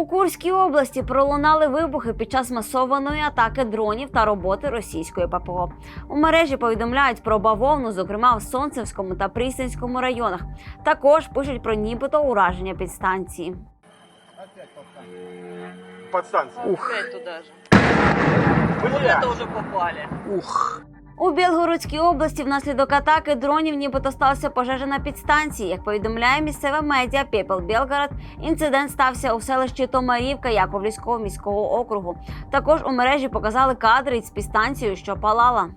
У Курській області пролунали вибухи під час масованої атаки дронів та роботи російської ППО. У мережі повідомляють про бавовну, зокрема в Сонцевському та Прісінському районах. Також пишуть про нібито ураження підстанції. Вот это уже попали. Ух. У Білгородській області внаслідок атаки дронів нібито сталася пожежа на підстанції. Як повідомляє місцеве медіа People Білгород, інцидент стався у селищі Томарівка Яковлівського міського округу. Також у мережі показали кадри із підстанцією, що палала.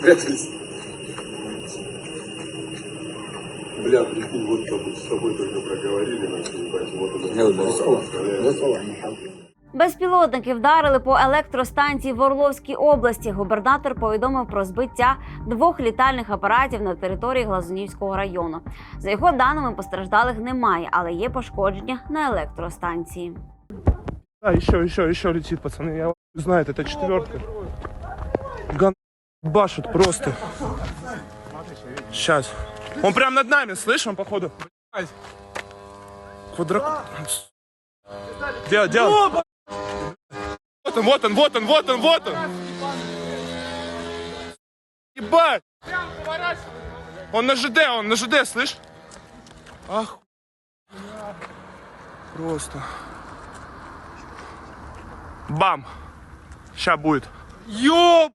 Прятались. Бля, прикинь, вот как бы с тобой только проговорили, нахуй, ебать, вот это. Безпілотники вдарили по електростанції в Орловській області. Губернатор повідомив про збиття двох літальних апаратів на території Глазунівського району. За його даними, постраждалих немає, але є пошкодження на електростанції. А, еще, еще, еще летит, пацаны. Я знаю, это четверка. Ган башут просто. Сейчас. Он прям над нами, слышь, он походу. Квадрат. Делай, делай. Вот он, вот он, вот он, вот он, вот он. Ебать. Он на ЖД, он на ЖД, слышь? Ах. Просто. Бам! Ща будет. Ёб!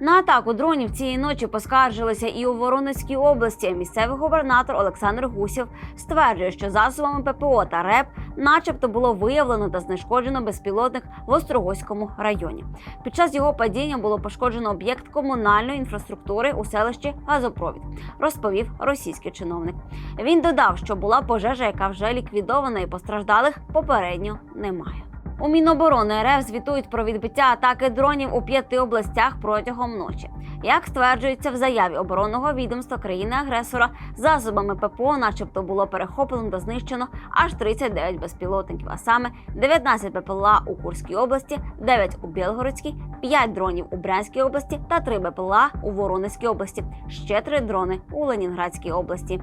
На атаку дронів цієї ночі поскаржилися і у Воронезькій області. Місцевий губернатор Олександр Гусєв стверджує, що засобами ППО та РЕП, начебто, було виявлено та знешкоджено безпілотник в Острогоському районі. Під час його падіння було пошкоджено об'єкт комунальної інфраструктури у селищі Газопровід, розповів російський чиновник. Він додав, що була пожежа, яка вже ліквідована, і постраждалих попередньо немає. У Міноборони РФ звітують про відбиття атаки дронів у п'яти областях протягом ночі. Як стверджується в заяві оборонного відомства країни-агресора, засобами ППО, начебто, було перехоплено та знищено аж 39 безпілотників, а саме 19 БПЛА у Курській області, 9 у Білгородській, 5 дронів у Брянській області та 3 БПЛА у Воронезькій області, ще 3 дрони у Ленінградській області.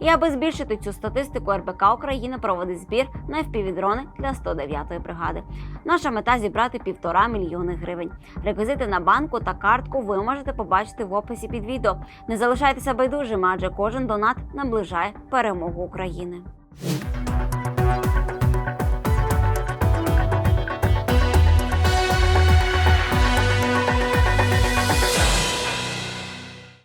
І аби збільшити цю статистику, РБК України проводить збір на FPV-дрони для 109-ї бригади. Наша мета зібрати півтора мільйони гривень. Реквізити на банку та картку ви можете побачити в описі під відео. Не залишайтеся байдужими, адже кожен донат наближає перемогу України.